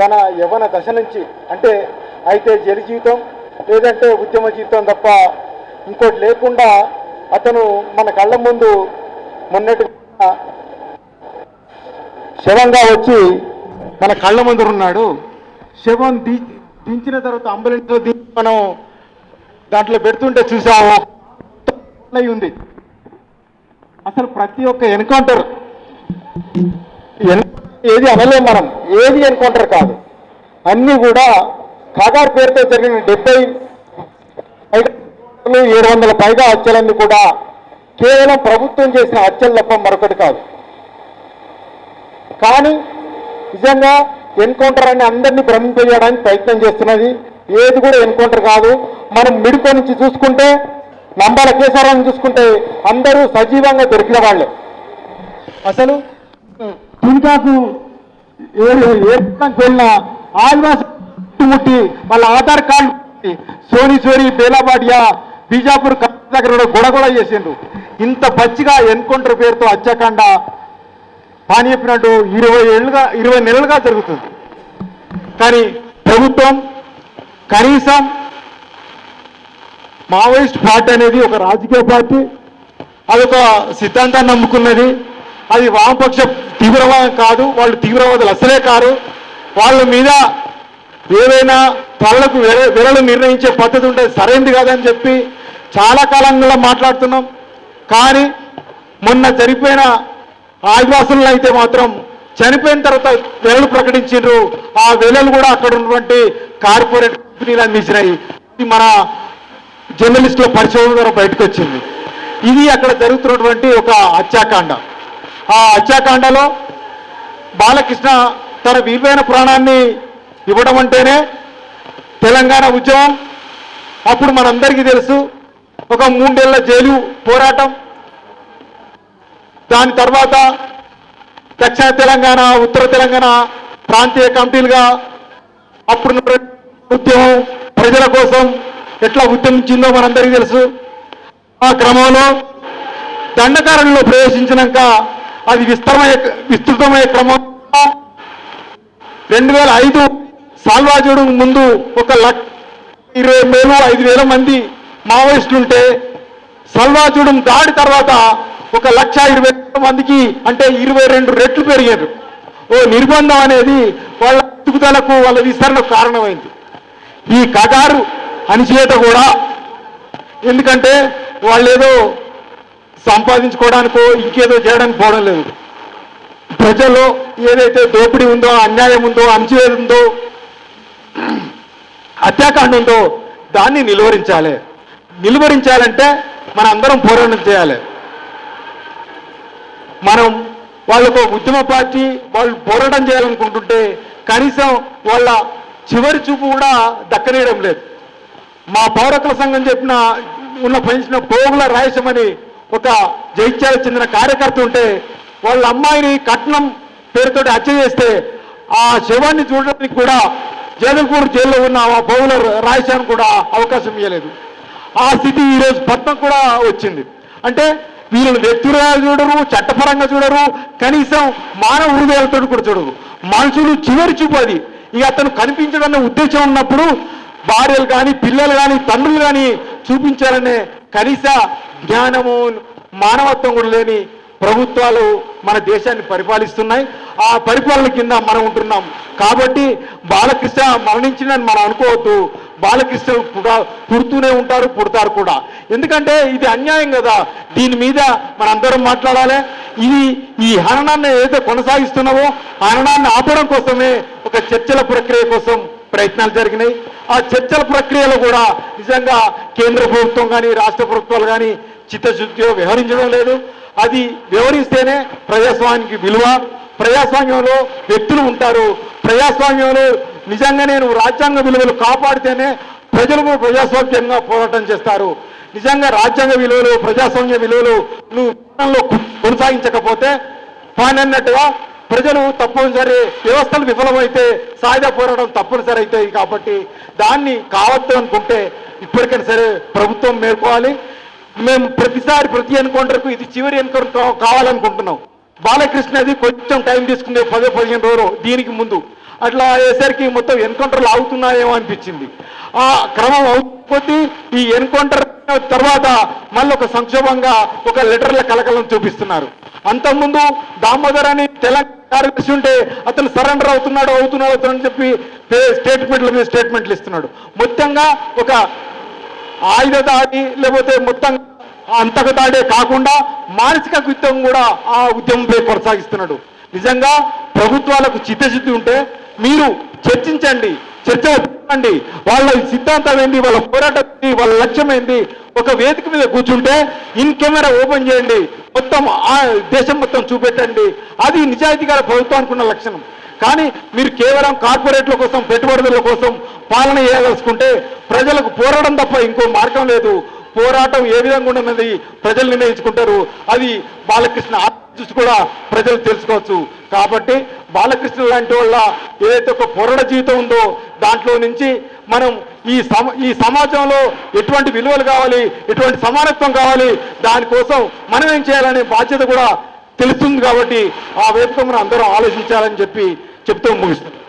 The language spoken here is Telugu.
తన యవన దశ నుంచి అంటే అయితే జలి జీవితం లేదంటే ఉద్యమ జీవితం తప్ప ఇంకోటి లేకుండా అతను మన కళ్ళ ముందు మొన్నటి శవంగా వచ్చి మన కళ్ళ ముందు ఉన్నాడు. శవం ది దించిన తర్వాత అంబులెన్స్లో దించి మనం దాంట్లో పెడుతుంటే చూసాము. అయి ఉంది. అసలు ప్రతి ఒక్క ఎన్కౌంటర్ ఏది అనలేం మనం ఏది ఎన్కౌంటర్ కాదు. అన్నీ కూడా కాగారు పేరుతో జరిగిన డెబ్బై ఏడు వందల పైగా హత్యలన్నీ కూడా కేవలం ప్రభుత్వం చేసిన హత్యలు తప్ప మరొకటి కాదు. కానీ నిజంగా ఎన్కౌంటర్ అని అందరినీ భ్రమింపజేయడానికి ప్రయత్నం చేస్తున్నది ఏది కూడా ఎన్కౌంటర్ కాదు. మనం మిడికో నుంచి చూసుకుంటే నంబాల కేసారాన్ని చూసుకుంటే అందరూ సజీవంగా దొరికిన వాళ్ళే. అసలు తునికాకు ఏ ఆదివాసి ముట్టి వాళ్ళ ఆధార్ కార్డు సోని సోని బేలాబాడియా బీజాపూర్ దగ్గర కూడా గొడగొడ చేసిండు ఇంత పచ్చిగా ఎన్కౌంటర్ పేరుతో హత్యాకాండ పాని చెప్పినట్టు ఇరవై ఏళ్ళుగా ఇరవై నెలలుగా జరుగుతుంది. కానీ ప్రభుత్వం కనీసం మావోయిస్ట్ పార్టీ అనేది ఒక రాజకీయ పార్టీ అదొక సిద్ధాంతాన్ని నమ్ముకున్నది. అది వామపక్ష తీవ్రవాదం కాదు వాళ్ళు తీవ్రవాదులు అసలే కారు. వాళ్ళ మీద ఏదైనా తలకు విరలు నిర్ణయించే పద్ధతి ఉంటే సరైనది కాదని చెప్పి చాలా కాలంగా మాట్లాడుతున్నాం. కానీ మొన్న చనిపోయిన ఆదివాసులను అయితే మాత్రం చనిపోయిన తర్వాత వెలలు ప్రకటించారు ఆ వెలలు కూడా అక్కడ ఉన్నటువంటి కార్పొరేట్ కంపెనీలు అందించినాయి. ఇది మన జర్నలిస్టుల పరిశోధన ద్వారా బయటకు వచ్చింది. ఇది అక్కడ జరుగుతున్నటువంటి ఒక హత్యాకాండ. ఆ హత్యాకాండలో బాలకృష్ణ తన విలువైన ప్రాణాన్ని ఇవ్వడం అంటేనే తెలంగాణ ఉద్యమం. అప్పుడు మనందరికీ తెలుసు ఒక మూడేళ్ళ జైలు పోరాటం. దాని తర్వాత దక్షిణ తెలంగాణ ఉత్తర తెలంగాణ ప్రాంతీయ కమిటీలుగా అప్పుడు ఉద్యమం ప్రజల కోసం ఎట్లా ఉద్యమించిందో మనందరికీ తెలుసు. ఆ క్రమంలో దండకారణలో ప్రవేశించినాక అది విస్తరమయ్యే విస్తృతమయ్యే క్రమం. రెండు వేల ఐదు సాల్వాజుడు ముందు ఒక లక్ష ఇరవై వేలు ఐదు వేల మంది మావోయిస్టులు ఉంటే సల్వాజుడం దాడి తర్వాత ఒక లక్ష ఇరవై వేల మందికి అంటే ఇరవై రెండు రెట్లు పెరిగారు. ఓ నిర్బంధం అనేది వాళ్ళ ఎదుగుదలకు వాళ్ళ విస్తరణకు కారణమైంది. ఈ కగారు అణిచివేత కూడా. ఎందుకంటే వాళ్ళు ఏదో సంపాదించుకోవడానికో ఇంకేదో చేయడానికి పోవడం లేదు. ప్రజల్లో ఏదైతే దోపిడీ ఉందో అన్యాయం ఉందో అణచివేది ఉందో హత్యాకాండ ఉందో దాన్ని నిలువరించాలి. నిలువరించాలంటే మన అందరం పోరాటం చేయాలి. మనం వాళ్ళకు ఉద్యమ పార్టీ వాళ్ళు పోరాటం చేయాలనుకుంటుంటే కనీసం వాళ్ళ చివరి చూపు కూడా దక్కనేయడం లేదు. మా పౌరకుల సంఘం చెప్పిన ఉన్న పెంచిన పోగుల రాయసమని ఒక జైత్యాల చెందిన కార్యకర్త ఉంటే వాళ్ళ అమ్మాయిని కట్నం పేరుతో హత్య చేస్తే ఆ శవాన్ని చూడడానికి కూడా జగల్పూర్ జైల్లో ఉన్న ఆ పోగుల రాయసాన్ని కూడా అవకాశం ఇవ్వలేదు ఆ స్థితి ఈరోజు పట్నం కూడా వచ్చింది. అంటే వీళ్ళని వ్యక్తిగా చూడరు చట్టపరంగా చూడరు కనీసం మానవ హృదయాలతో కూడా చూడరు. మనుషులు చివరి చూపు అది. ఇక అతను కనిపించడన్న ఉద్దేశం ఉన్నప్పుడు భార్యలు కానీ పిల్లలు కానీ తండ్రులు కానీ చూపించాలనే కనీస జ్ఞానము మానవత్వం కూడా లేని ప్రభుత్వాలు మన దేశాన్ని పరిపాలిస్తున్నాయి. ఆ పరిపాలన కింద మనం ఉంటున్నాం. కాబట్టి బాలకృష్ణ మరణించిందని మనం అనుకోవద్దు. బాలకృష్ణ కూడా పుడుతూనే ఉంటారు పుడతారు కూడా. ఎందుకంటే ఇది అన్యాయం కదా. దీని మీద మనందరం మాట్లాడాలి. ఇది ఈ హరణాన్ని ఏదైతే కొనసాగిస్తున్నావో హరణాన్ని ఆపడం కోసమే ఒక చర్చల ప్రక్రియ కోసం ప్రయత్నాలు జరిగినాయి. ఆ చర్చల ప్రక్రియలో కూడా నిజంగా కేంద్ర ప్రభుత్వం కానీ రాష్ట్ర ప్రభుత్వాలు కానీ చిత్తశుద్ధితో వ్యవహరించడం లేదు. అది వ్యవహరిస్తేనే ప్రజాస్వామ్యానికి విలువ. ప్రజాస్వామ్యంలో వ్యక్తులు ఉంటారు. ప్రజాస్వామ్యంలో నిజంగా నేను రాజ్యాంగ విలువలు కాపాడితేనే ప్రజలు కూడా ప్రజాస్వామ్యంగా పోరాటం చేస్తారు. నిజంగా రాజ్యాంగ విలువలు ప్రజాస్వామ్య విలువలు నువ్వు కొనసాగించకపోతే పానన్నట్టుగా అన్నట్టుగా ప్రజలు తప్పనిసరి వ్యవస్థలు విఫలమైతే సాయుధ పోరాటం తప్పనిసరి అవుతాయి కాబట్టి దాన్ని కావద్దు అనుకుంటే ఇప్పటికైనా సరే ప్రభుత్వం మేల్కోవాలి. మేము ప్రతిసారి ప్రతి ఎన్కౌంటర్కు ఇది చివరి ఎన్కౌంటర్ కావాలనుకుంటున్నాం. కావాలనుకుంటున్నాం బాలకృష్ణది కొంచెం టైం తీసుకునే పదో పదిహేను రోజులు దీనికి ముందు. అట్లా అయ్యేసరికి మొత్తం ఎన్కౌంటర్లు అవుతున్నాయేమో అనిపించింది. ఆ క్రమం అవుతుంది ఈ ఎన్కౌంటర్ తర్వాత మళ్ళీ ఒక సంక్షోభంగా ఒక లెటర్ల కలకలం చూపిస్తున్నారు. అంతకుముందు దామోదర్ అని తెలంగాణ కార్యదర్శి ఉంటే అతను సరెండర్ అవుతున్నాడు అవుతున్నాడు అవుతున్నాడు అని చెప్పి స్టేట్మెంట్ల మీద స్టేట్మెంట్లు ఇస్తున్నాడు. మొత్తంగా ఒక ఆయుధ దాడి లేకపోతే మొత్తం అంతకు దాడే కాకుండా మానసిక యుద్ధం కూడా ఆ ఉద్యమంపై కొనసాగిస్తున్నాడు. నిజంగా ప్రభుత్వాలకు చిత్తశుద్ధి ఉంటే మీరు చర్చించండి చర్చ చెప్పండి వాళ్ళ సిద్ధాంతం ఏంది వాళ్ళ పోరాటం ఏంది వాళ్ళ లక్ష్యం ఏంది? ఒక వేదిక మీద కూర్చుంటే ఇన్ కెమెరా ఓపెన్ చేయండి మొత్తం ఆ దేశం మొత్తం చూపెట్టండి. అది నిజాయితీగా ప్రభుత్వానికి ఉన్న లక్షణం. కానీ మీరు కేవలం కార్పొరేట్ల కోసం పెట్టుబడుల కోసం పాలన చేయదలుచుకుంటే ప్రజలకు పోరాటం తప్ప ఇంకో మార్గం లేదు. పోరాటం ఏ విధంగా ఉండన్నది ప్రజలు నిర్ణయించుకుంటారు. అది బాలకృష్ణ ఆత్మ చూసి కూడా ప్రజలు తెలుసుకోవచ్చు. కాబట్టి బాలకృష్ణ లాంటి వాళ్ళ ఏదైతే ఒక పొరడ జీవితం ఉందో దాంట్లో నుంచి మనం ఈ సమ ఈ సమాజంలో ఎటువంటి విలువలు కావాలి ఎటువంటి సమానత్వం కావాలి దానికోసం మనం ఏం చేయాలనే బాధ్యత కూడా తెలుస్తుంది కాబట్టి ఆ వేదిక మనం అందరం ఆలోచించాలని చెప్పి చెప్తూ ముగిస్తాను